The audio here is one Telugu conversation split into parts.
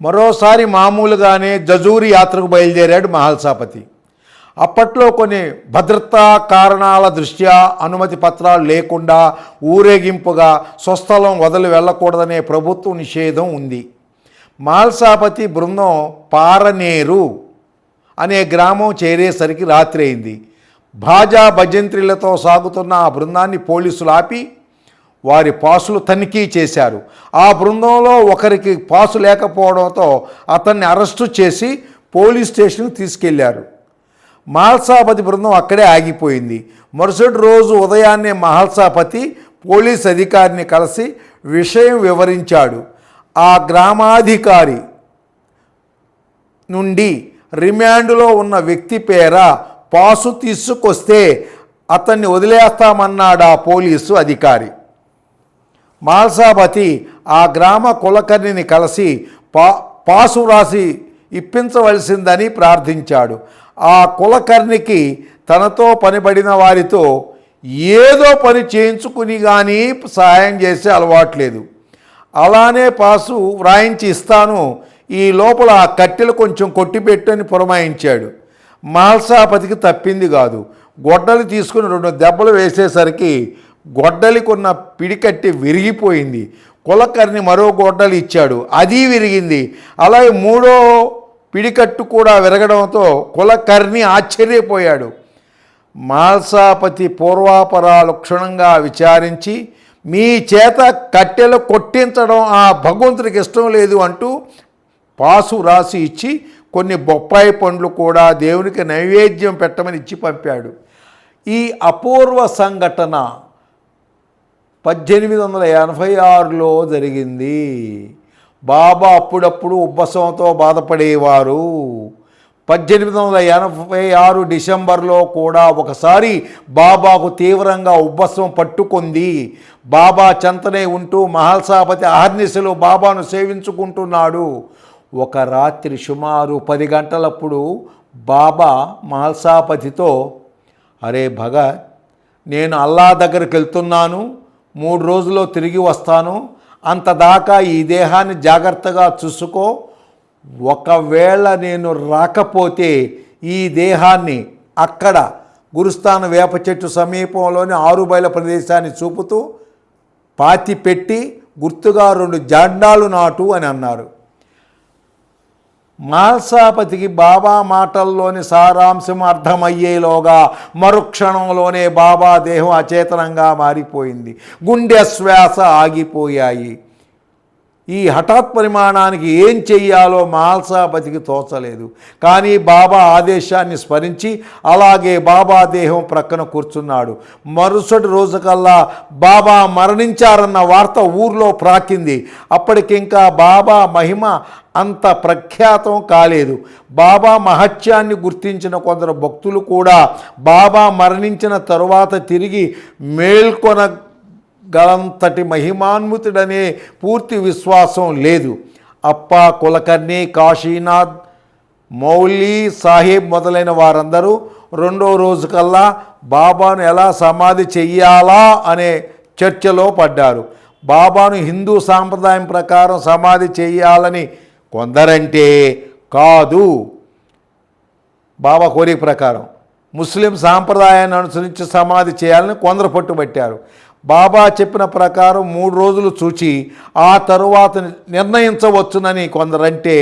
మరోసారి మామూలుగానే జజూరి యాత్రకు బయలుదేరాడు మహల్సాపతి. అప్పట్లో కొన్ని భద్రతా కారణాల దృష్ట్యా అనుమతి పత్రాలు లేకుండా ఊరేగింపుగా స్వస్థలం వదిలి వెళ్ళకూడదనే ప్రభుత్వ నిషేధం ఉంది. మహల్సాపతి బృందం పారనేరు అనే గ్రామం చేరేసరికి రాత్రి అయింది. భాజా భజంత్రిలతో సాగుతున్న ఆ బృందాన్ని పోలీసులు ఆపి వారి పాసులు తనిఖీ చేశారు. ఆ బృందంలో ఒకరికి పాసు లేకపోవడంతో అతన్ని అరెస్టు చేసి పోలీస్ స్టేషన్కి తీసుకెళ్ళారు. మహల్సాపతి బృందం అక్కడే ఆగిపోయింది. మరుసటి రోజు ఉదయాన్నే మహల్సాపతి పోలీస్ అధికారిని కలిసి విషయం వివరించాడు. ఆ గ్రామాధికారి నుండి రిమాండ్లో ఉన్న వ్యక్తి పేర పాసు తీసుకొస్తే అతన్ని వదిలేస్తామన్నాడు ఆ పోలీసు అధికారి. మాల్సాపతి ఆ గ్రామ కులకర్ణిని కలిసి పా పాసు రాసి ఇప్పించవలసిందని ప్రార్థించాడు. ఆ కులకర్ణికి తనతో పనిపడిన వారితో ఏదో పని చేయించుకుని కానీ సహాయం చేసే అలవాట్లేదు. అలానే పాసు వ్రాయించి ఇస్తాను ఈ లోపల ఆ కట్టెలు కొంచెం కొట్టిపెట్టని పురమాయించాడు. మాల్సాపతికి తప్పింది కాదు. గొడ్డలు తీసుకుని రెండు దెబ్బలు వేసేసరికి గొడ్డలికున్న పిడికట్టి విరిగిపోయింది. కులకర్ణి మరో గొడ్డలి ఇచ్చాడు. అది విరిగింది. అలాగే మూడో పిడికట్టు కూడా విరగడంతో కులకర్ణి ఆశ్చర్యపోయాడు. మాల్సాపతి పూర్వాపరాలు క్షుణంగా విచారించి మీ చేత కట్టెలు కొట్టించడం ఆ భగవంతుడికి ఇష్టం లేదు అంటూ పాసు రాసి ఇచ్చి కొన్ని బొప్పాయి పండ్లు కూడా దేవునికి నైవేద్యం పెట్టమని ఇచ్చి పంపాడు. ఈ అపూర్వ సంఘటన పద్దెనిమిది వందల ఎనభై ఆరులో జరిగింది. బాబా అప్పుడప్పుడు ఉబ్బసంతో బాధపడేవారు. పద్దెనిమిది వందల ఎనభై ఆరు డిసెంబర్లో కూడా ఒకసారి బాబాకు తీవ్రంగా ఉబ్బసం పట్టుకుంది. బాబా చెంతనే ఉంటూ మహల్సాపతి అహర్నిశలు బాబాను సేవించుకుంటున్నాడు. ఒక రాత్రి సుమారు పది గంటలప్పుడు బాబా మహల్సాపతితో అరే భగత్ నేను అల్లా దగ్గరికి వెళ్తున్నాను. మూడు రోజుల్లో తిరిగి వస్తాను. అంతదాకా ఈ దేహాన్ని జాగ్రత్తగా చూసుకో. ఒకవేళ నేను రాకపోతే ఈ దేహాన్ని అక్కడ గురుస్థాన వేప చెట్టు సమీపంలోని ఆరుబయల ప్రదేశాన్ని చూపుతూ పాతి పెట్టి గుర్తుగా రెండు జాండాలు నాటు అని అన్నారు. మాల్సాపతికి బాబా మాటల్లోని సారాంశం అర్థమయ్యేలోగా మరుక్షణంలోనే బాబా దేహం అచేతనంగా మారిపోయింది. గుండె శ్వాస ఆగిపోయాయి. ఈ హఠాత్ పరిమాణానికి ఏం చెయ్యాలో మాల్సాపతికి తోచలేదు. కానీ బాబా ఆదేశాన్ని స్మరించి అలాగే బాబా దేహం ప్రక్కన కూర్చున్నాడు. మరుసటి రోజుకల్లా బాబా మరణించారన్న వార్త ఊర్లో ప్రాకింది. అప్పటికింకా బాబా మహిమ అంత ప్రఖ్యాతం కాలేదు. బాబా మహత్యాన్ని గుర్తించిన కొందరు భక్తులు కూడా బాబా మరణించిన తరువాత తిరిగి మేల్కొన గలంతటి మహిమాన్వితుడనే పూర్తి విశ్వాసం లేదు. అప్ప కులకర్ణి కాశీనాథ్ మౌలీ సాహెబ్ మొదలైన వారందరూ రెండో రోజు కల్లా బాబాను ఎలా సమాధి చెయ్యాలా అనే చర్చలో పడ్డారు. బాబాను హిందూ సాంప్రదాయం ప్రకారం సమాధి చేయాలని కొందరంటే కాదు. బాబా కోరిక ప్రకారం ముస్లిం సాంప్రదాయాన్ని అనుసరించి సమాధి చేయాలని కొందరు పట్టుబట్టారు. బాబా చెప్పిన ప్రకారం మూడు రోజులు చూచి ఆ తరువాత నిర్ణయించవచ్చునని కొందరంటే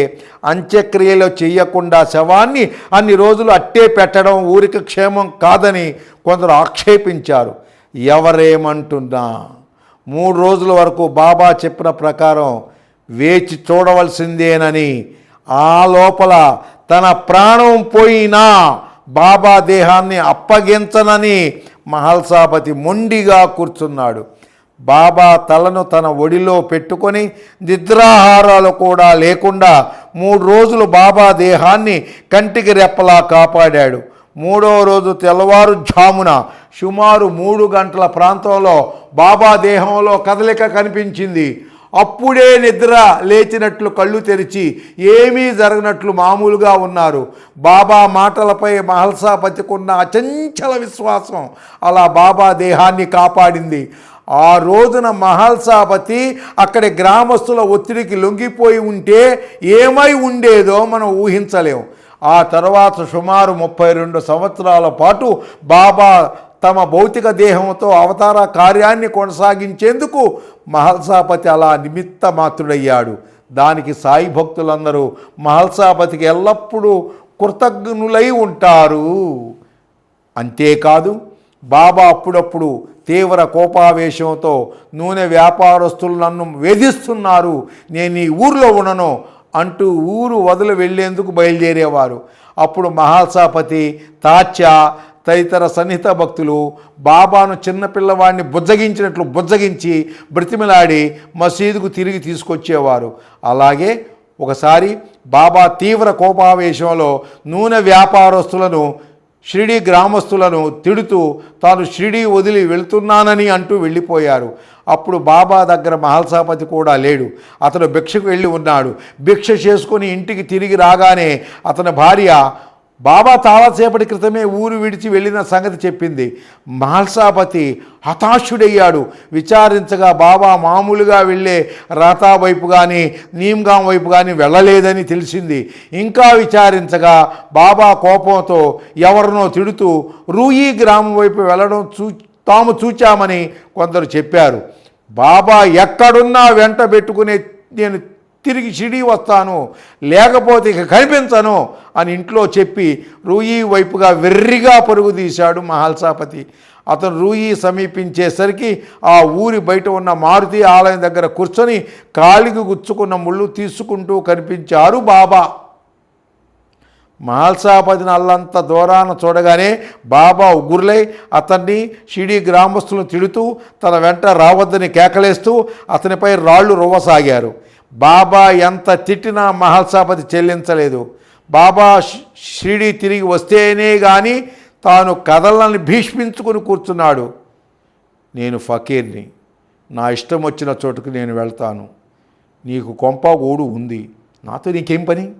అంత్యక్రియలు చేయకుండా శవాన్ని అన్ని రోజులు అట్టే పెట్టడం ఊరికి క్షేమం కాదని కొందరు ఆక్షేపించారు. ఎవరేమంటున్నా? మూడు రోజుల వరకు బాబా చెప్పిన ప్రకారం వేచి చూడవలసిందేనని ఆ లోపల తన ప్రాణం పోయినా బాబా దేహాన్ని అప్పగించనని మహల్సాపతి మొండిగా కూర్చున్నాడు. బాబా తలను తన ఒడిలో పెట్టుకొని నిద్రాహారాలు కూడా లేకుండా మూడు రోజులు బాబా దేహాన్ని కంటికి రెప్పలా కాపాడాడు. మూడో రోజు తెల్లవారు జామున సుమారు మూడు గంటల ప్రాంతంలో బాబా దేహంలో కదలిక కనిపించింది. అప్పుడే నిద్ర లేచినట్లు కళ్ళు తెరిచి ఏమీ జరగనట్లు మామూలుగా ఉన్నారు. బాబా మాటలపై మహల్సాపతికున్న అచంచల విశ్వాసం అలా బాబా దేహాన్ని కాపాడింది. ఆ రోజున మహల్సాపతి అక్కడి గ్రామస్తుల ఒత్తిడికి లొంగిపోయి ఉంటే ఏమై ఉండేదో మనం ఊహించలేం. ఆ తర్వాత సుమారు ముప్పై రెండు సంవత్సరాల పాటు బాబా తమ భౌతిక దేహంతో అవతార కార్యాన్ని కొనసాగించేందుకు మహల్సాపతి అలా నిమిత్త మాత్రుడయ్యాడు దానికి సాయి భక్తులందరూ మహల్సాపతికి ఎల్లప్పుడూ కృతజ్ఞులై ఉంటారు. అంతేకాదు బాబా అప్పుడప్పుడు తీవ్ర కోపావేశంతో నూనె వ్యాపారస్తులు నన్ను వేధిస్తున్నారు నేను ఈ ఊర్లో ఉండను అంటూ ఊరు వదిలి వెళ్ళేందుకు బయలుదేరేవారు. అప్పుడు మహాసాపతి తాచా తదితర సన్నిహిత భక్తులు బాబాను చిన్నపిల్లవాడిని బుజ్జగించినట్లు బుజ్జగించి బ్రతిమిలాడి మసీదుకు తిరిగి తీసుకొచ్చేవారు. అలాగే ఒకసారి బాబా తీవ్ర కోపావేశంలో నూనె వ్యాపారస్తులను షిరిడి గ్రామస్తులను తిడుతూ తాను షిరిడి వదిలి వెళ్తున్నానని అంటూ వెళ్ళిపోయారు. అప్పుడు బాబా దగ్గర మహల్సాపతి కూడా లేడు. అతను భిక్షకు వెళ్ళి ఉన్నాడు. భిక్ష చేసుకుని ఇంటికి తిరిగి రాగానే అతని భార్య బాబా చాలాసేపటి క్రితమే ఊరు విడిచి వెళ్ళిన సంగతి చెప్పింది. మహల్సాపతి హతాశుడయ్యాడు. విచారించగా బాబా మామూలుగా వెళ్ళే రాతా వైపు కానీ నీమ్గాం వైపు కానీ వెళ్ళలేదని తెలిసింది. ఇంకా విచారించగా బాబా కోపంతో ఎవరినో తిడుతూ రూయి గ్రామం వైపు వెళ్ళడం చూ తాము చూచామని కొందరు చెప్పారు. బాబా ఎక్కడున్నా వెంట పెట్టుకునే నేను తిరిగి షిడి వస్తాను లేకపోతే ఇక కనిపించను అని ఇంట్లో చెప్పి రూయి వైపుగా వెర్రిగా పరుగు తీశాడు మహల్సాపతి. అతను రూయి సమీపించేసరికి ఆ ఊరి బయట ఉన్న మారుతి ఆలయం దగ్గర కూర్చొని కాలికి గుచ్చుకున్న ముళ్ళు తీసుకుంటూ కనిపించారు బాబా. మహల్సాపతిని అల్లంత దూరాన చూడగానే బాబా ఉగ్గురులై అతన్ని షిడి గ్రామస్తులను తిడుతూ తన వెంట రావద్దని కేకలేస్తూ అతనిపై రాళ్ళు రువ్వసాగారు. బాబా ఎంత తిట్టినా మహల్సాపతి చెల్లించలేదు. బాబా షి- షిరిడి తిరిగి వస్తేనే కానీ తాను కథలను భీష్మించుకుని కూర్చున్నాడు. నేను ఫకీర్ని నా ఇష్టం వచ్చిన చోటుకు నేను వెళ్తాను. నీకు కొంప ఓడు ఉంది నాతో నీకేం పని?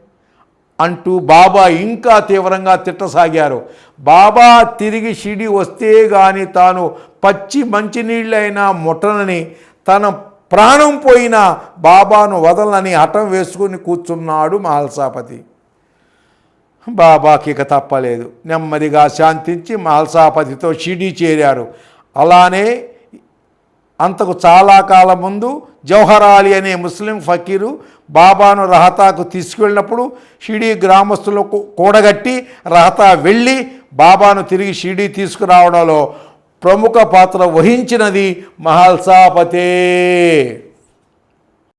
అంటూ బాబా ఇంకా తీవ్రంగా తిట్టసాగారు. బాబా తిరిగి షిడి వస్తే గాని తాను పచ్చి మంచినీళ్ళైనా ముట్టనని తన ప్రాణం పోయిన బాబాను వదలని హఠం వేసుకుని కూర్చున్నాడు మహల్సాపతి. బాబాకి ఇక తప్పలేదు. నెమ్మదిగా శాంతించి మహల్సాపతితో షిడీ చేరారు. అలానే అంతకు చాలా కాలం ముందు జవహర్ అలీ అనే ముస్లిం ఫకీరు బాబాను రహతాకు తీసుకువెళ్ళినప్పుడు షిడీ గ్రామస్తులకు కూడగట్టి రహతా వెళ్ళి బాబాను తిరిగి షిడీ తీసుకురావడంలో ప్రముఖ పాత్ర వహించినది మహల్సాపతే.